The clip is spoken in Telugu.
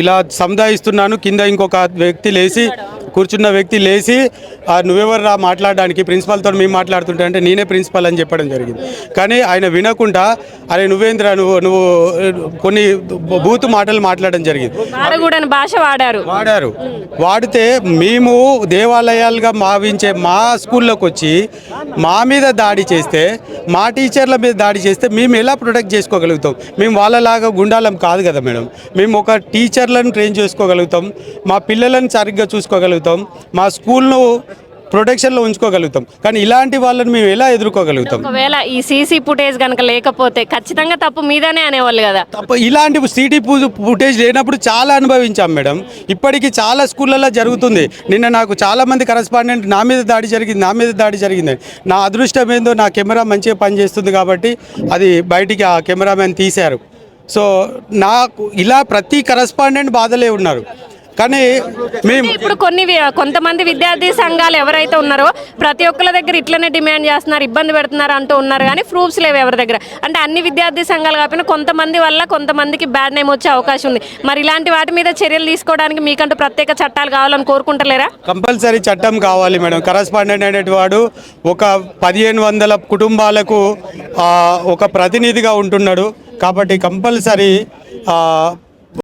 ఇలా సముదాయిస్తున్నాను. కింద ఇంకొక వ్యక్తి లేచి కూర్చున్న వ్యక్తి లేచి "ఆ, నువ్వెవరు రా మాట్లాడడానికి? ప్రిన్సిపాల్తో మేము మాట్లాడుతుంటే అంటే నేనే ప్రిన్సిపల్ అని చెప్పడం జరిగింది. కానీ ఆయన వినకుండా అరే నువ్వేంద్రా? నువ్వు నువ్వు కొన్ని బూత్ మాటలు మాట్లాడడం జరిగింది. భాష వాడారు. వాడారు. వాడితే మేము దేవాలయాలుగా భావించే మా స్కూల్లోకి వచ్చి మా మీద దాడి చేస్తే మా టీచర్ల మీద దాడి చేస్తే మేము ఎలా ప్రొటెక్ట్ చేసుకోగలుగుతాం? మేము వాళ్ళలాగా గుండాలం కాదు కదా మేడం. మేము ఒక టీచర్లను ట్రైన్ చేసుకోగలుగుతాం. మా పిల్లలను సరిగ్గా చూసుకోగలుగుతాం. మా స్కూల్ను ప్రొటెక్షన్లో ఉంచుకోగలుగుతాం. కానీ ఇలాంటి వాళ్ళని మేము ఎలా ఎదుర్కోగలుగుతాం? ఒకవేళ ఈ సీసీ ఫుటేజ్ కనుక లేకపోతే ఖచ్చితంగా తప్పు మీదనే అనేవాళ్ళు కదా. తప్ప ఇలాంటి సిటీ ఫుటేజ్ లేనప్పుడు చాలా అనుభవించాం మేడం. ఇప్పటికీ చాలా స్కూళ్ళల్లో జరుగుతుంది. నిన్న నాకు చాలా మంది కరస్పాండెంట్ నా మీద దాడి జరిగింది నా మీద దాడి జరిగింది. నా అదృష్టం ఏందో నా కెమెరా మంచిగా పనిచేస్తుంది కాబట్టి అది బయటికి ఆ కెమెరామెన్ తీశారు. సో నాకు ఇలా ప్రతి కరస్పాండెంట్ బాధలే ఉన్నారు. కానీ మేము ఇప్పుడు కొన్ని కొంతమంది విద్యార్థి సంఘాలు ఎవరైతే ఉన్నారో ప్రతి ఒక్కరి దగ్గర ఇట్లనే డిమాండ్ చేస్తున్నారు ఇబ్బంది పెడుతున్నారు అంటూ ఉన్నారు కానీ ప్రూఫ్స్ లేవు ఎవరి దగ్గర. అంటే అన్ని విద్యార్థి సంఘాలు కాకపోయినా కొంతమంది వల్ల కొంతమందికి బ్యాడ్ నేమ్ వచ్చే అవకాశం ఉంది. మరి ఇలాంటి వాటి మీద చర్యలు తీసుకోవడానికి మీకంటూ ప్రత్యేక చట్టాలు కావాలని కోరుకుంటలేరా? కంపల్సరీ చట్టం కావాలి మేడం. కరస్పాండెంట్ అనేటివాడు ఒక పదిహేను వందల కుటుంబాలకు ఒక ప్రతినిధిగా ఉంటున్నాడు. కాబట్టి కంపల్సరీ